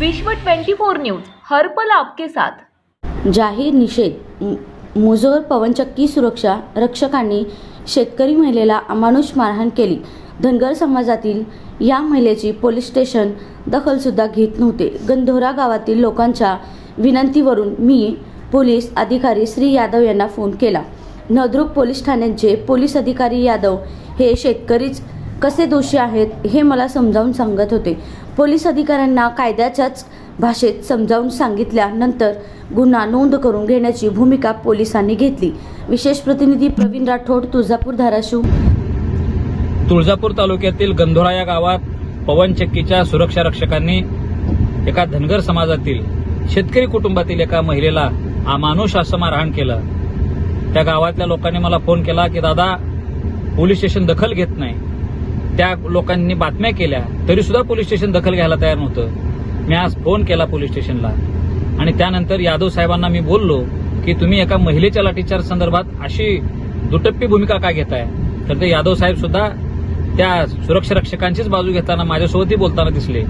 विश्व 24 न्यूज हर्पल आपके साथ. जाहीर निषेध. मुजोर पवनचक्की सुरक्षा रक्षकांनी शेतकरी महिलेला अमानुष मारहाण केली. धनगर समाजातील या महिलेची पोलीस स्टेशन दखलसुद्धा घेत नव्हते. गंधोरा गावातील लोकांच्या विनंतीवरून मी पोलीस अधिकारी श्री यादव यांना फोन केला. नद्रुक पोलीस ठाण्यांचे पोलीस अधिकारी यादव हे शेतकरीच कसे दोषी आहेत हे मला समजावून सांगत होते. पोलीस अधिकाऱ्यांना कायद्याच्याच भाषेत समजावून सांगितल्यानंतर गुन्हा नोंद करून घेण्याची भूमिका पोलिसांनी घेतली. विशेष प्रतिनिधी प्रवीण राठोड तुळजापूर धाराशिव. तुळजापूर तालुक्यातील गंधोरा या गावात पवन चक्कीच्या सुरक्षा रक्षकांनी एका धनगर समाजातील शेतकरी कुटुंबातील एका महिलेला अमानुष असं मारहाण केलं. त्या गावातल्या लोकांनी मला फोन केला की दादा पोलीस स्टेशन दखल घेत नाही. त्या लोकांनी बातम्या केल्या तरी सुद्धा पोलीस स्टेशन दखल घ्यायला तयार नव्हतं. मी आज फोन केला पोलीस स्टेशनला. आणि त्यानंतर यादव साहेबांना मी बोललो की तुम्ही एका महिलेच्या लाठीचार संदर्भात अशी दुटप्पी भूमिका का घेताय? तर ते यादव साहेब सुद्धा त्या सुरक्षा रक्षकांचीच बाजू घेताना माझ्यासोबतही बोलताना दिसले.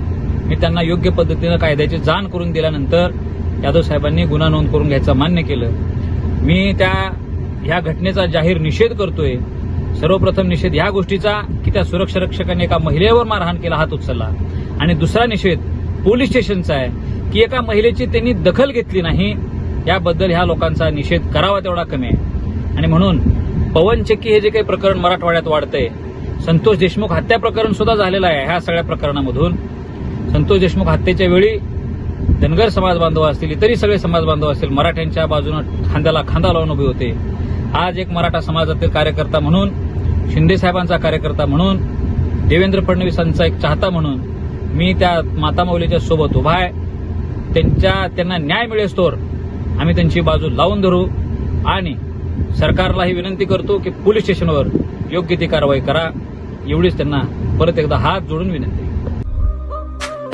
मी त्यांना योग्य पद्धतीनं कायद्याची जाण करून दिल्यानंतर यादव साहेबांनी गुन्हा नोंद करून घ्यायचं मान्य केलं. मी त्या ह्या घटनेचा जाहीर निषेध करतोय. सर्वप्रथम निषेध ह्या गोष्टीचा की त्या सुरक्षा रक्षकांनी एका महिलेवर मारहाण केला हात उचलला. आणि दुसरा निषेध पोलीस स्टेशनचा आहे की एका महिलेची त्यांनी दखल घेतली नाही याबद्दल ह्या लोकांचा निषेध करावा तेवढा कमी आहे. आणि म्हणून पवन चक्की हे जे काही प्रकरण मराठवाड्यात वाढतंय संतोष देशमुख हत्या प्रकरण सुद्धा झालेलं आहे ह्या सगळ्या प्रकरणामधून. संतोष देशमुख हत्येच्या वेळी धनगर समाज बांधव असतील इतरही सगळे समाज बांधव असतील मराठ्यांच्या बाजूनं खांद्याला खांदा लावून उभे होते. आज एक मराठा समाजातील कार्यकर्ता म्हणून शिंदे साहेबांचा कार्यकर्ता म्हणून देवेंद्र फडणवीसांचा एक चाहता म्हणून मी त्या मातामौलीच्या सोबत उभा आहे. त्यांच्या त्यांना न्याय मिळेस्तोर आम्ही त्यांची बाजू लावून धरू आणि सरकारलाही विनंती करतो की पोलीस स्टेशनवर योग्य ती कारवाई करा. एवढीच त्यांना परत एकदा हात जोडून विनंती.